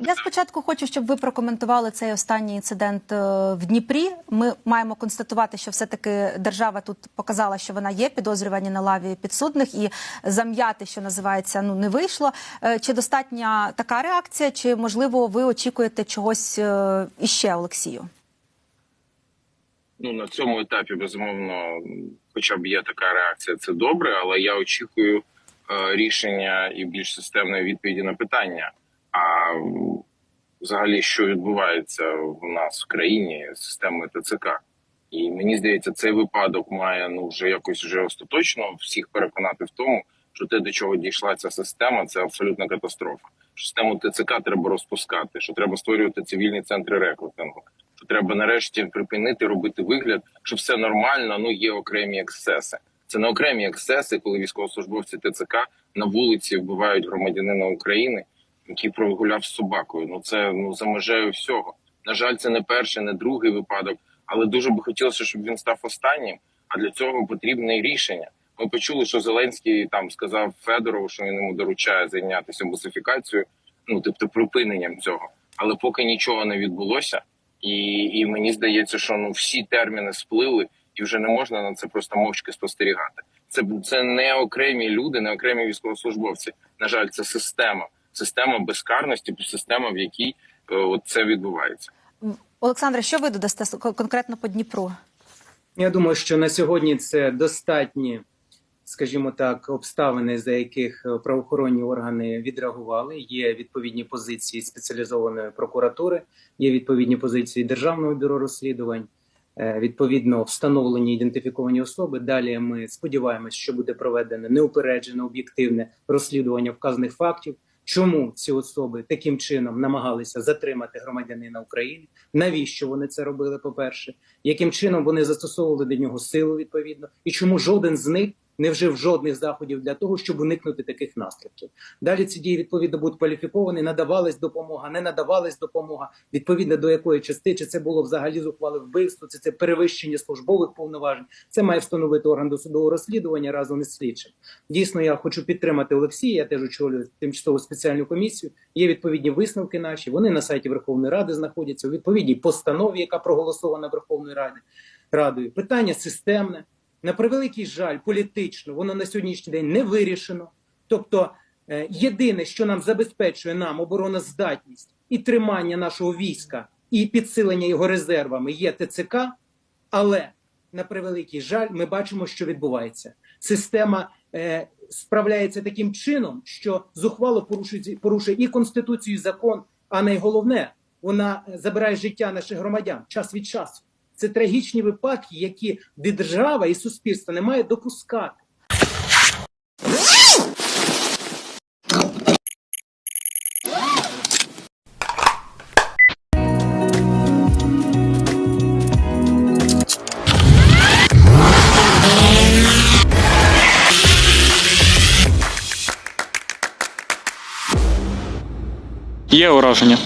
Я спочатку хочу, щоб ви прокоментували цей останній інцидент е, в Дніпрі. Ми маємо констатувати, що все-таки держава тут показала, що вона є підозрювані на лаві підсудних, і зам'яти, що називається, ну не вийшло. Е, Чи достатня така реакція, чи можливо ви очікуєте чогось е, іще, Олексію? ну на цьому етапі безумовно, хоча б є така реакція, це добре, але я очікую рішення і більш системної відповіді на питання. А взагалі, що відбувається в нас в країні з системою ТЦК? І мені здається, цей випадок має ну вже якось вже остаточно всіх переконати в тому, що те, до чого дійшла ця система, це абсолютна катастрофа. Що Систему ТЦК треба розпускати, що треба створювати цивільні центри рекрутингу, що треба нарешті припинити робити вигляд, що все нормально. Ну є окремі ексцеси. Це не окремі ексцеси, коли військовослужбовці ТЦК на вулиці вбивають громадянина України, який прогуляв з собакою. Ну це ну за межею всього. На жаль, це не перший, не другий випадок, але дуже би хотілося, щоб він став останнім. А для цього потрібне рішення. Ми почули, що Зеленський там сказав Федорову, що він йому доручає зайнятися бусифікацією, ну тобто припиненням цього. Але поки нічого не відбулося, і, і мені здається, що ну всі терміни сплили, і вже не можна на це просто мовчки спостерігати. Це це не окремі люди, не окремі військовослужбовці. На жаль, це система, система безкарності, система, в якій е, от це відбувається. Олександре, що ви додасте конкретно по Дніпру? Я думаю, що на сьогодні це достатні, скажімо так, обставини, за яких е, правоохоронні органи відреагували. Є відповідні позиції спеціалізованої прокуратури, є відповідні позиції Державного бюро розслідувань. е, Відповідно, встановлені ідентифіковані особи. Далі ми сподіваємось, що буде проведене неупереджене об'єктивне розслідування вказаних фактів. Чому ці особи таким чином намагалися затримати громадянина України? Навіщо вони це робили? По перше, яким чином вони застосовували до нього силу відповідно, і чому жоден з них не вжив жодних заходів для того, щоб уникнути таких наслідків. Далі ці дії відповідно будуть кваліфіковані, надавалась допомога, не надавалась допомога, відповідно до якої частини, чи це було взагалі зухвале вбивство, чи це перевищення службових повноважень. Це має встановити орган досудового розслідування разом із слідчим. Дійсно, я хочу підтримати Олексія. Я теж очолюю тимчасову спеціальну комісію. Є відповідні висновки наші. Вони на сайті Верховної Ради знаходяться у відповідній постанові, яка проголосована Верховною Ради Радою. Питання системне. На превеликий жаль, політично воно на сьогоднішній день не вирішено. Тобто, е, єдине, що нам забезпечує нам обороноздатність і тримання нашого війська, і підсилення його резервами є ТЦК, але на превеликий жаль, ми бачимо, що відбувається. Система е, справляється таким чином, що зухвало порушує, порушує і конституцію, і закон. А найголовне, вона е, забирає життя наших громадян час від часу. Це трагічні випадки, які держава і суспільство не має допускати. Є ураження.